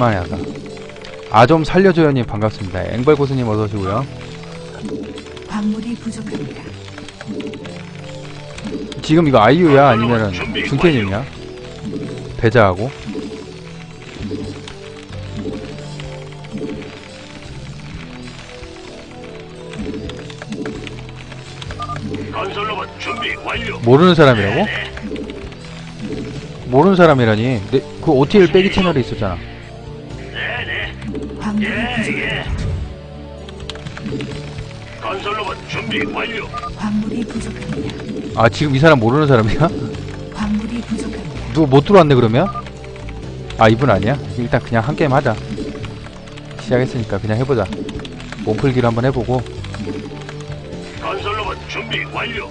오랜만에 하다. 아 좀 살려줘요님 반갑습니다. 앵벌고수님 어서 오시고요. 광물이 부족합니다. 지금 이거 아이유야 아니면은 준케님이야? 배자하고 건설로봇 준비 완료. 모르는 사람이라고? 모르는 사람이라니. 내, 그 OTL 빼기 채널에 있었잖아. 광물이 예, 부족합니다. 예. 건설로봇 준비 완료. 광물이 부족합니다. 아 지금 이 사람 모르는 사람이야? 광물이 부족합니다. 누구 못 들어왔네 그러면? 아 이분 아니야? 일단 그냥 한 게임 하자. 시작했으니까 그냥 해보자. 몸풀기를 한번 해보고. 건설로봇 준비 완료.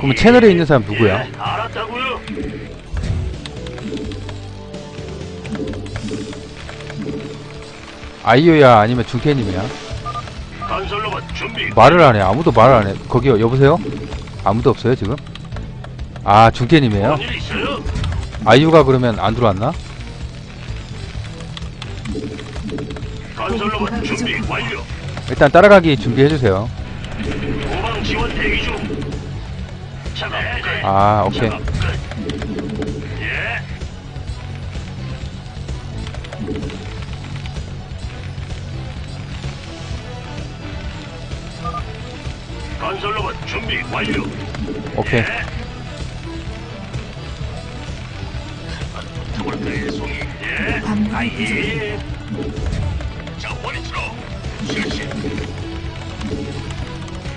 그럼 채널에 있는 사람 누구야? 예, 알았다고요. 아이유야 아니면 준케님이야? 말을 안 해. 아무도 말을 안 해. 거기요 여보세요? 아무도 없어요 지금? 아 준케님이에요? 아이유가 그러면 안 들어왔나? 일단 따라가기 준비해주세요. 아 오케이. 건설로봇 준비 완료. 오케이. 송이? 예. 예. 자, 원위치로 실시.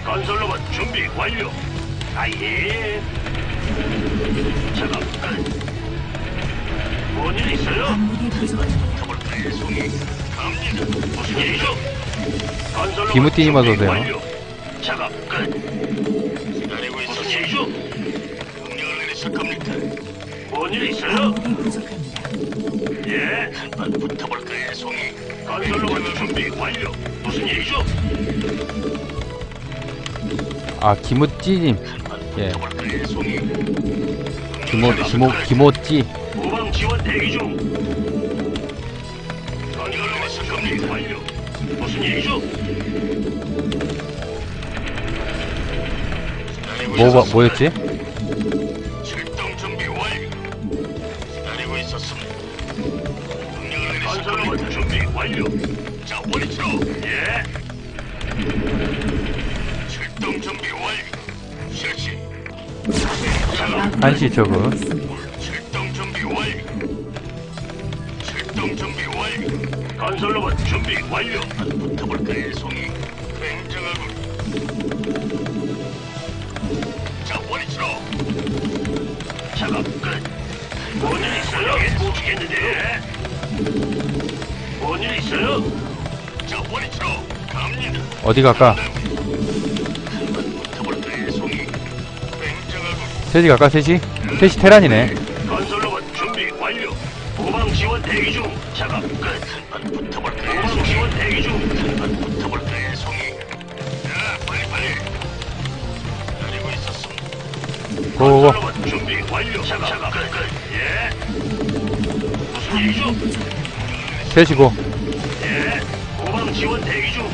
건설로봇 준비 완료. 아예. 작업 끝. 뭔일 있어요? 송이? 갑니다. 무슨 일이죠? 건설로봇 비무띠님 어서 준비 오세요. 완료. 작업 끝. 기다리고 일이죠? 명령을 내리실 겁니까? 뭔일 있어요? 부족합니다. 예, 한판 붙어볼까요, 송이? 건설로봇 준비 완료. 무슨 일이죠? 아 김우찌님. 예. 붙어볼까요, 송이? 김호 김호 김호찌. 후방 지원 대기 중. 건설로봇 준비 완료. 무슨 일이죠? 뭐 뭐- 뭐였지? 출동 준비 완료. 기다리고 있었습니다. 명령을 건설로봇 준비 완료. 자, 원위치로. 예. 출동 준비 완료. 실시. 한시 저거. 죽겠는데. 뭔일 있어요? 자, 원위치로. 갑니다. 어디 갈까? 붙어볼까요, 송이? 굉장하군. 셋이 갈까 셋이? 셋이 테란이네. 건설로봇 준비 완료. 후방 지원 대기 중. 작업 끝. 한판 붙어볼까요? 후방 지원 대기 중. 한판 붙어볼까요, 송이? 자, 빨리 빨리. 기다리고 있었습니다. 고고고. 건설로봇 준비 완료. 작업 끝. 끝. 예. 후방 지원 대기 중.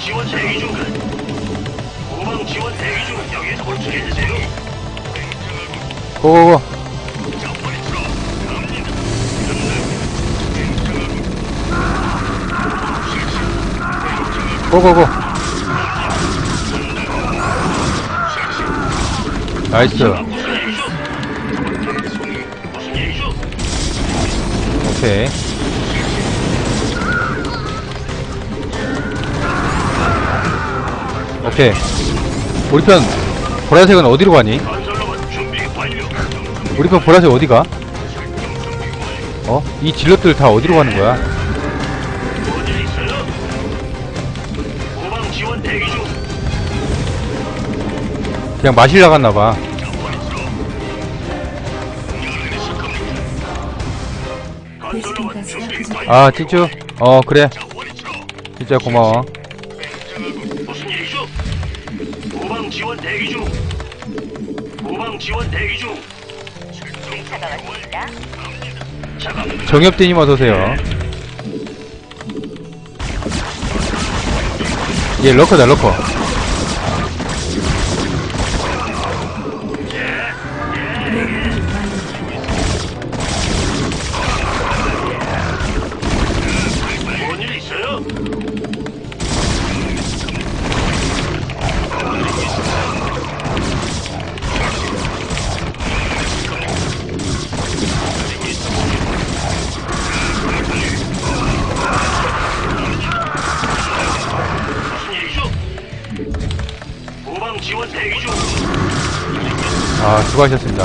지원 대기 중. 후방 지원 대기 중. 여기에서 볼수 있으세요? 굉장하고. 고고 고고고. 나이스. 오케이. 오케이. 우리 편 보라색은 어디로 가니? 우리 편 보라색 어디 가? 어? 이 질럿들 다 어디로 가는 거야? 비 부족합니다. 완료. 아, 찌쭈. 어, 그래. 진짜 고마워. 무슨 일이죠? 후방 지원 대기 중. 후방 지원 대기 중. 차가 왔습니다. 작업 정엽대님 어서오세요 예 러커다 러커 지원 대기 중. 아 수고하셨습니다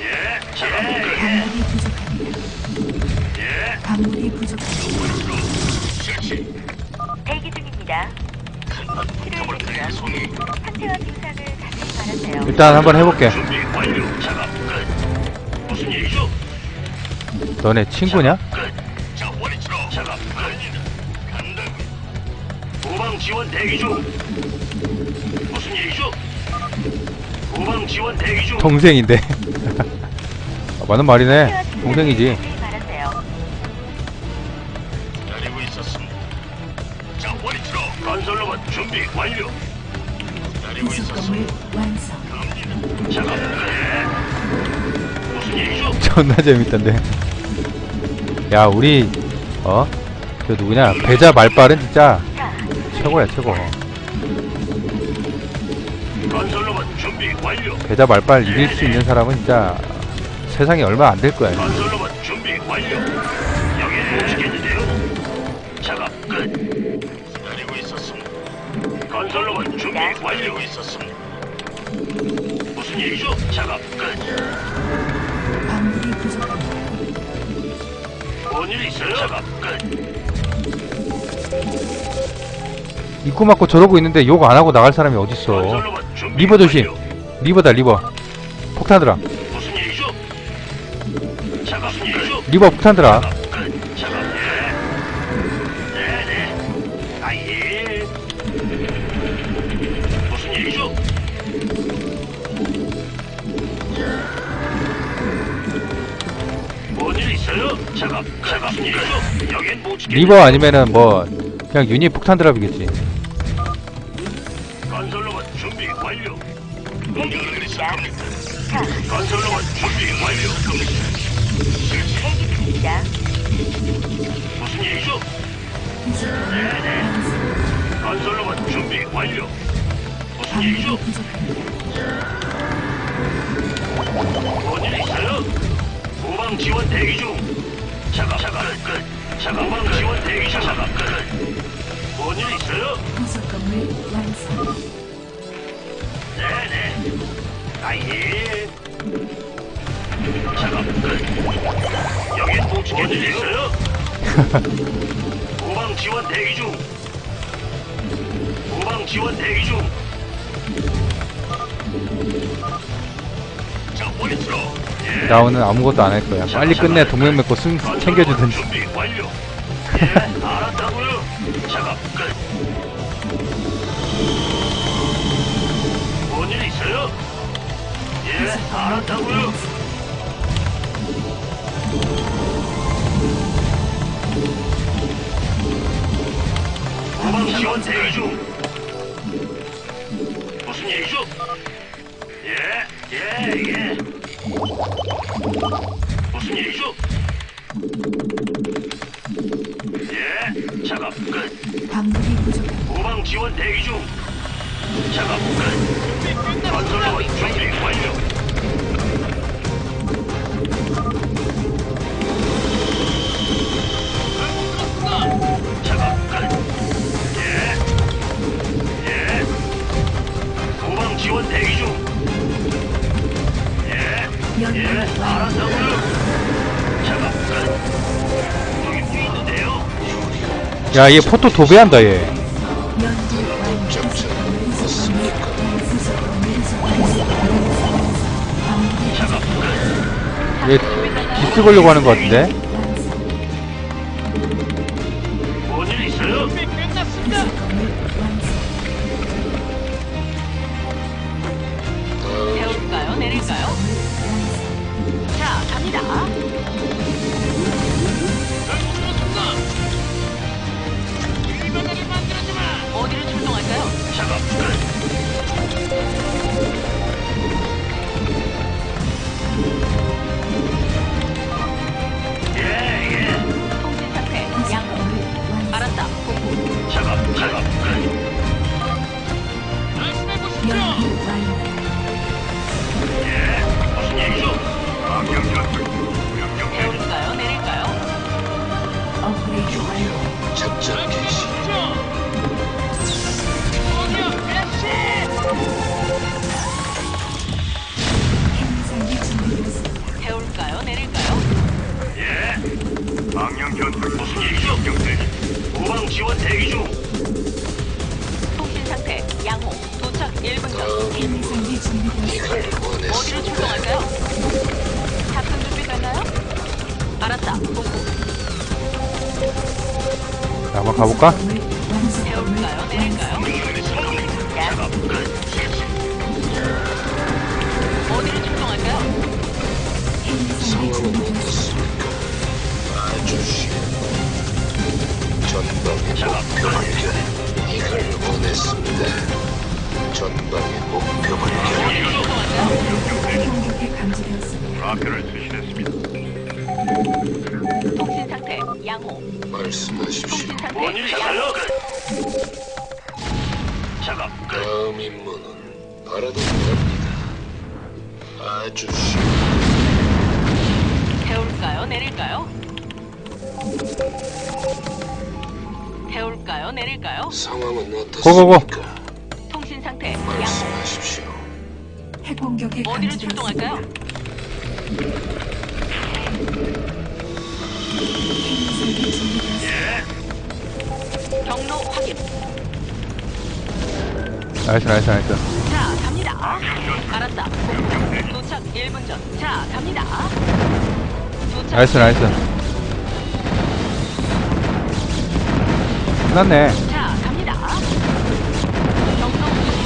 예, 예, 광물이 부족합니다. 예. 광물이 부족합니다. 실시. 대기 중입니다. 한번 붙어볼까요, 송이? 상태와 증상을 자세히 말하세요. 일단 한번 해볼게 준비 완료. 작업 너네 친구냐? 후방 지원 대기 중. 무슨 일이죠? 후방 지원 대기 중. 동생인데 아, 맞는 말이네 동생이지. 기다리고 있었습니다. 자, 원위치로 건설로봇 준비 완료. 기다리고 있었습니다. 무슨 일이죠? 존나 재밌던데 야 우리 어? 저 누구냐 배자 말빨은 진짜 자, 최고야 최고 건설로봇 준비 완료. 배자 말빨 이길 수 있는 사람은 진짜 세상에 얼마 안 될 거야 건설로봇 준비 완료. 여기는 못 지켰는데요. 작업 끝. 기다리고 있었습니다. 건설로봇 준비 완료. 있었습니다. 무슨 일이죠? 작업 끝. 뭔 일 있어요? 작업 끝. 입구 막고 저러고 있는데 욕 안 하고 나갈 사람이 어딨어 건설로봇 준비 리버 조심 완료. 리버다 리버 폭탄들아 무슨 일이죠? 작업 무슨 일이죠? 리버 폭탄들아 작업 끝. 작업 예. 네네. 아예. 무슨 일이죠? 뭔 일 있어요? 작업 리버 아니면은 뭐 그냥 유닛 폭탄 드랍이겠지 건설로봇 준비 완료. 공격을 내리실 겁니까? 자, 건설로봇 준비 완료. 대기 중입니다. 무슨 일이죠? 건설로봇 준비 완료. 무슨 일이죠? 뭔일 있어요? 후방 지원 대기 중. 작업 끝. 작업 후방 지원 대기 중. 작업 끝. 뭔일 있어요? 부속 건물 완성. 네네. 아예. 작업 끝. 못 지켰는데요? 있어요? 후방 지원 대기 중. 후방 지원 대기 중. 자, 원위치로. 예. 나오는 아무것도 안 할 거야 빨리 끝내 동맹 맺고 승 챙겨주든지. 무슨 일이죠? 예, 예, 예. 무슨 일이죠? 예, 작업 끝. 광물이 부족합니다. 후방 지원 대기 중. 작업 끝. 건설로봇 준비 완료. 예. 예. 연구 완성. 알았다고요. 작업 끝. 여기 뭐 있는데요? 야 얘 포토 도배한다 얘 연구. 얘 기스 걸려고 하는 것 같은데? 내릴까요? 어디로 출동할까요? 쉬워. 전방의 목표 발견. 이걸 원했습니다. 전방의 목표 발견. 어디로 출동할까요? 공격에 감지되었습니다. 좌표를 수신했습니다. 통신 상태 양호. 말씀하십시오. 통신 상태 양호. 있어요? 작업 끝. 다음 임무는 바라던 겁니다. 아주 쉬워. 태울까요? 내릴까요? 태울까요? 내릴까요? 상황은 고고고. 어떻습니까? 통신 상태 양호. 말씀하십시오. 핵 공격에 어디로 감지되었습니다. 출동할까요? 경로 확인. 나이스, 나이스, 나이스. 자, 갑니다. 알았다. 도착 1분 전. 자, 갑니다. 도착. 나이스, 나이스. 끝났네. 자, 갑니다. 경로 확인.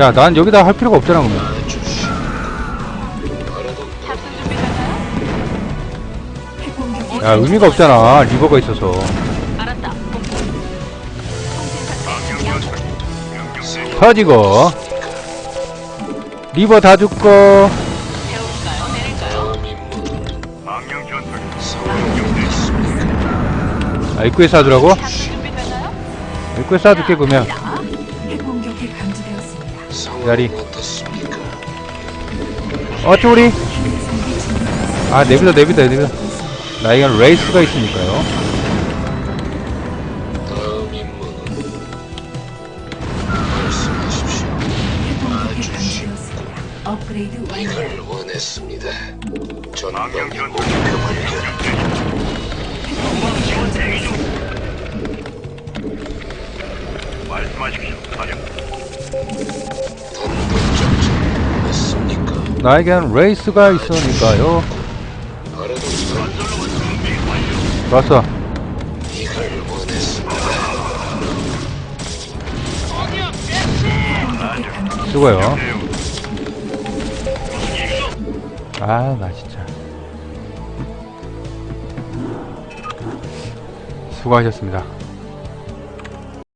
야, 난 여기다 할 필요가 없잖아, 그러면. 야, 의미가 없잖아. 리버가 있어서. 알았다. 터지고. 리버 다 죽고. 내릴까요? 아, 입구에 준비됐나요? 입구에 쏴둘게, 그러면. 감지되었습니다. 기다리. 어쭈리? 아, 내비다, 내비다, 내비다. 나에겐 레이스가 있으니까요. 다음 임무는 말씀하십시오. 핵공격에 감지되었습니다. 업그레이드 완료. 이걸 원했습니다. 전방의 목표 발견. 핵공격에 감지되었습니다. 말씀하십시오. 사령. 단독 작전 맞습니까? 나에겐 레이스가 있으니까요. 무슨 얘기죠? 아, 나 진짜. 수고하셨습니다.